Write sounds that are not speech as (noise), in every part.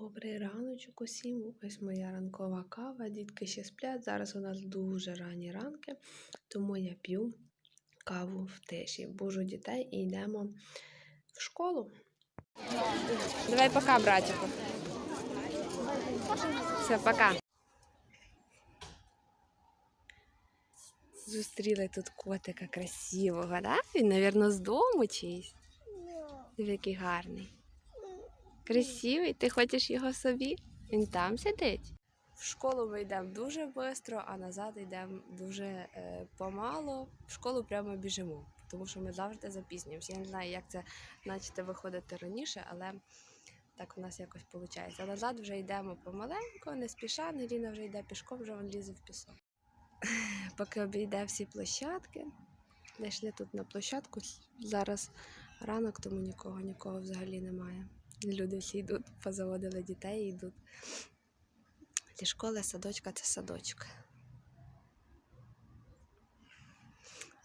Добрий раночок усім. Ось моя ранкова кава. Дітки ще сплять. Зараз у нас дуже ранні ранки, тому я п'ю каву в тиші. Бужу дітей і йдемо в школу. Давай пока, братику. Все, пока. Зустріли тут котика красивого, да? Він, мабуть, з дому чийсь. Диви, який гарний. Красивий, ти хочеш його собі? Він там сидить. В школу ми йдемо дуже швидко, а назад йдемо дуже е, помало. В школу прямо біжимо, тому що ми завжди запізнюємося. Я не знаю, як це начати виходити раніше, але так у нас якось виходить. А назад вже йдемо помаленьку, не спіша. Неліна вже йде пішком, вже він лізе в пісок. (laughs) Поки обійде всі площадки. Зайшли тут на площадку. Зараз ранок, тому нікого, нікого взагалі немає. Люди всі йдуть, позаводили дітей і йдуть. Зі школи садочка це садочок.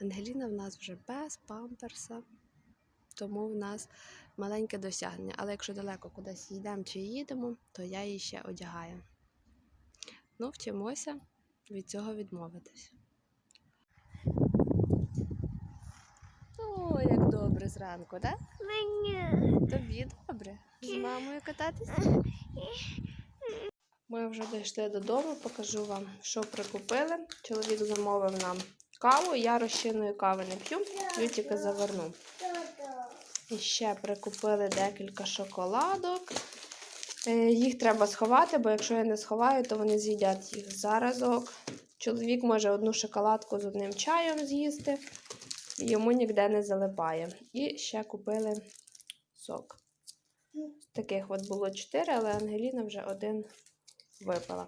Ангеліна в нас вже без памперса, тому в нас маленьке досягнення. Але якщо далеко кудись йдемо чи їдемо, то я її ще одягаю. Ну, вчимося від цього відмовитись. О, як добре зранку, так? Мені. Тобі добре. З мамою кататися? Ми вже дійшли додому, покажу вам, що прикупили. Чоловік замовив нам каву, я розчинної кави не п'ю, п'ю тільки заверну. І ще прикупили декілька шоколадок. Е, Їх треба сховати, бо якщо я не сховаю, то вони з'їдять їх заразок. Чоловік може одну шоколадку з одним чаєм з'їсти, йому ніде не залипає. І ще купили сок. Таких от було чотири, але Ангеліна вже один випила.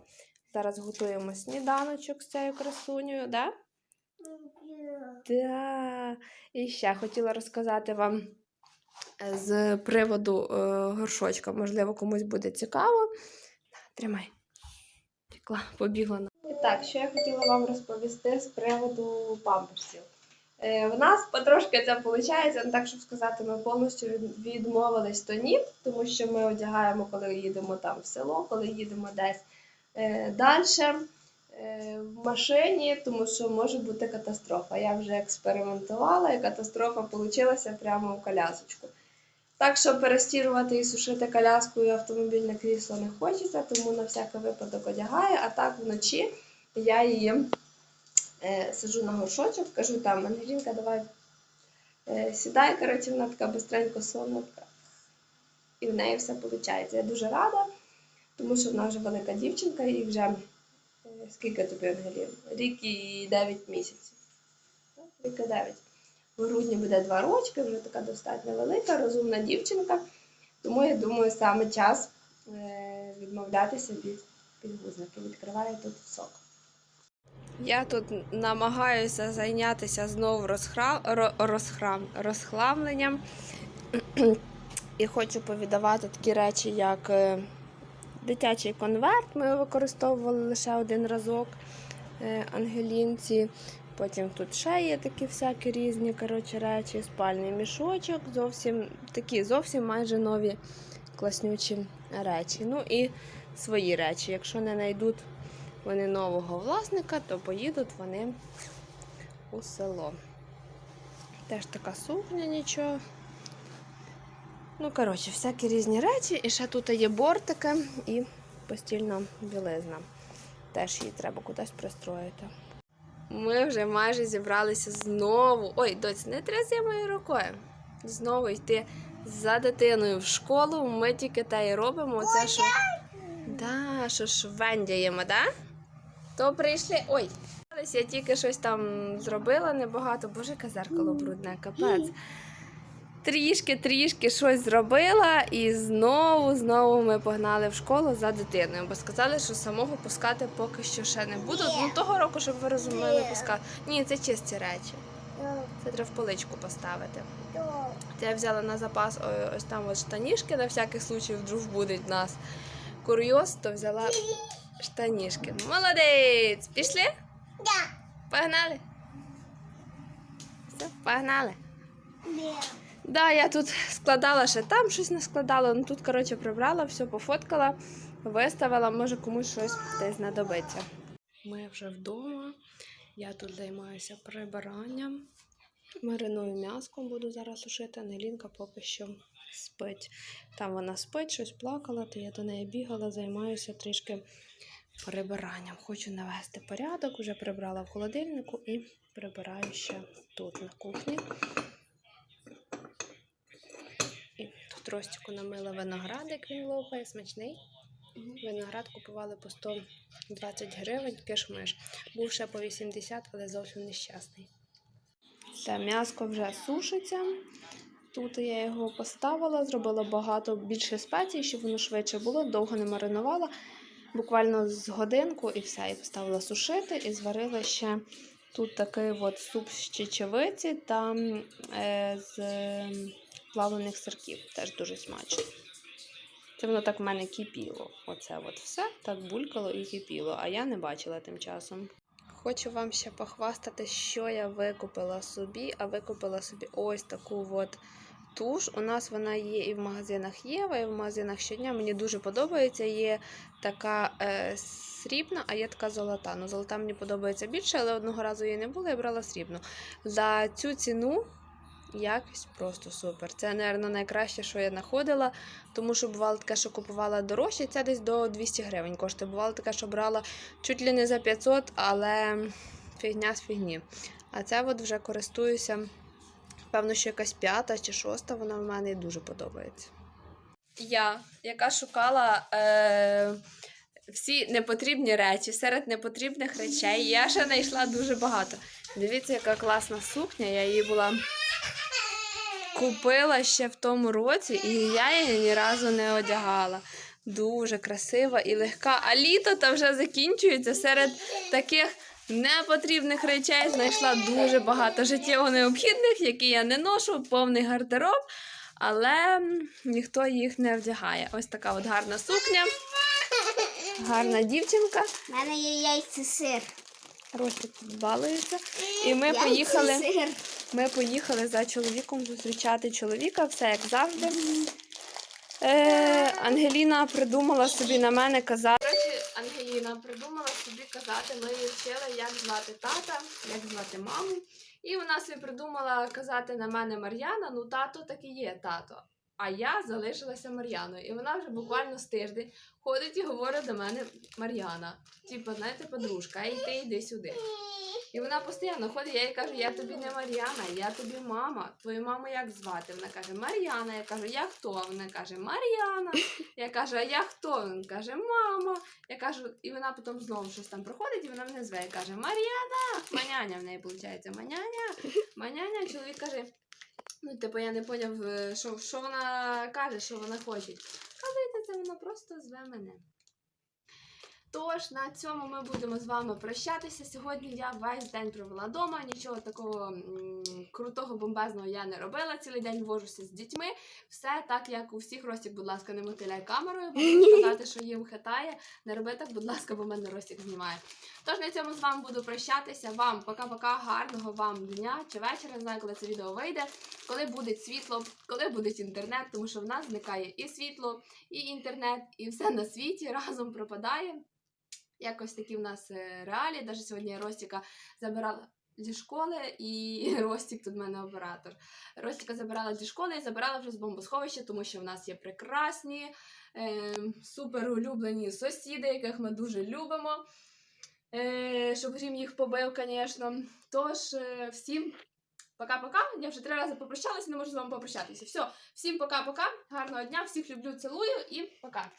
Зараз готуємо сніданочок з цією красунею, да? Да. І ще хотіла розказати вам е, з приводу е, горшочка. Можливо, комусь буде цікаво. Тримай. Текла, побігла. І так, що я хотіла вам розповісти з приводу памперсів. Е, В нас потрошки це виходить, не так, щоб сказати, ми повністю відмовились то ні, тому що ми одягаємо, коли їдемо там в село, коли їдемо десь е, далі в машині, тому що може бути катастрофа. Я вже експериментувала, і катастрофа вийшла прямо у колясочку. Так що перестірувати і сушити коляску і автомобільне крісло не хочеться, тому на всякий випадок одягаю, а так вночі я її е, сиджу на горшочок, кажу там, Ангелінка, давай е, сідай, коротше, вона така бистренько сонна, така. і в неї все виходить. Я дуже рада, тому що вона вже велика дівчинка і вже е, скільки тобі Ангелін? Рік і 9 місяців. Рік і 9. В грудні буде 2 рочки, вже така достатньо велика, розумна дівчинка. Тому я думаю, саме час відмовлятися від підгузників. Відкриваю тут сок. Я тут намагаюся зайнятися знову розхра... ро- розхрам... розхламленням. І хочу повідавати такі речі, як е, дитячий конверт. Ми використовували лише один разок е, Ангелінці. Потім тут ще є такі всякі різні коротше, речі, спальний мішочок, зовсім такі зовсім майже нові класнючі речі. Ну і свої речі. Якщо не знайдуть вони нового власника, то поїдуть вони у село. Теж така сукня, нічого. Ну, коротше, всякі різні речі. І ще тут є бортики і постільна білизна. Теж її треба кудись пристроїти. Ми вже майже зібралися знову. Ой, доць, не тряси моєю рукою. Знову йти за дитиною в школу. Ми тільки те і робимо. Оце що. Да, що швендяємо, да? То прийшли. Ой, я тільки щось там зробила небагато. Боже, яке зеркало брудне, капець. Трішки, трішки щось зробила, і знову, знову ми погнали в школу за дитиною, бо сказали, що самого пускати поки що ще не будуть. Ну того року, щоб ви розуміли, пускати. Ні, це чисті речі. Це треба в поличку поставити. Це я взяла на запас ось там ось штанішки, на всякий случай вдруг будуть нас курйоз, то взяла штанішки. Молодець! Пішли? Погнали? Все, погнали. Да, я тут складала ще там щось не складала. Ну тут, коротше, прибрала, все пофоткала, виставила, може комусь щось десь знадобиться. Ми вже вдома. Я тут займаюся прибиранням. Мариную м'яском буду зараз сушити. Нелінка поки що спить. Там вона спить, щось плакала, то я до неї бігала, займаюся трішки прибиранням. Хочу навести порядок, вже прибрала в холодильнику і прибираю ще тут на кухні. І тут Ростіку намила виноградик, він лопає, смачний. Виноград купували по 120 гривень, кишмиш. Був ще по 80, але зовсім нещасний. Все, м'яско вже сушиться. Тут я його поставила, зробила багато більше спецій, щоб воно швидше було, довго не маринувала. Буквально з годинку і все. І поставила сушити і зварила ще тут такий от суп з чечевиці та е, з плавлених сирків. Теж дуже смачно. Це воно так в мене кипіло. Оце от все так булькало і кипіло, а я не бачила тим часом. Хочу вам ще похвастати, що я викупила собі, а викупила собі ось таку от туш. У нас вона є і в магазинах Єва, і в магазинах щодня. Мені дуже подобається. Є така е, срібна, а є така золота. Ну, золота мені подобається більше, але одного разу її не було, я брала срібну. За цю ціну якість просто супер. Це, мабуть, найкраще, що я знаходила, тому що бувало таке, що купувала дорожче, це десь до 200 гривень коштує. Бувало таке, що брала чуть ли не за 500, але фігня з фігні. А це от вже користуюся. Певно, що якась п'ята чи шоста, вона в мене і дуже подобається. Я, яка шукала е, всі непотрібні речі, серед непотрібних речей, я ще знайшла дуже багато. Дивіться, яка класна сукня, я її була купила ще в тому році, і я її ні разу не одягала. Дуже красива і легка. А літо та вже закінчується серед таких непотрібних речей. Знайшла дуже багато життєво необхідних, які я не ношу, повний гардероб, але ніхто їх не вдягає. Ось така от гарна сукня, гарна дівчинка. У мене є яйця сир. Ростик тут балується. І ми поїхали. Сир. Ми поїхали за чоловіком зустрічати чоловіка, все як завжди. Е, Ангеліна придумала собі на мене казати. Ангеліна придумала собі казати, ми її вчили, як звати тата, як звати маму. І вона собі придумала казати на мене Мар'яна, ну тато так і є тато. А я залишилася Мар'яною. І вона вже буквально з тиждень ходить і говорить до мене Мар'яна. Типу, знаєте, подружка, ей ти йди сюди. І вона постійно ходить, я їй кажу, я тобі не Мар'яна, я тобі мама. Твою маму як звати? Вона каже, Мар'яна. Я кажу, я хто? Вона каже, Мар'яна. Я кажу, а я хто? Він каже, мама. Я кажу, і вона потім знову щось там проходить, і вона мене зве. Я каже, Мар'яна. Маняня в неї виходить. Маняня. Маняня. Чоловік каже, ну, типу, я не поняв, е, що, що вона каже, що вона хоче. Казується, це вона просто зве мене. Тож на цьому ми будемо з вами прощатися. Сьогодні я весь день провела вдома, нічого такого м, крутого, бомбезного я не робила. Цілий день вожуся з дітьми. Все так, як у всіх Ростік, будь ласка, не мотиляй камерою, буду (laughs) сказати, що їм хитає. Не роби так, будь ласка, бо мене Ростік знімає. Тож на цьому з вами буду прощатися. Вам пока-пока, гарного вам дня чи вечора. Не знаю, коли це відео вийде, коли буде світло, коли буде інтернет, тому що в нас зникає і світло, і інтернет, і все на світі разом пропадає. Якось такі в нас е, реалії. Навіть сьогодні я Ростіка забирала зі школи, і (laughs) Ростік тут в мене оператор. Ростіка забирала зі школи і забирала вже з бомбосховища, тому що в нас є прекрасні, е, супер улюблені сусіди, яких ми дуже любимо. Е, щоб грім їх побив, звісно. Тож, е, всім пока-пока. Я вже три рази попрощалася, не можу з вами попрощатися. Все, всім пока-пока, гарного дня, всіх люблю, цілую і пока.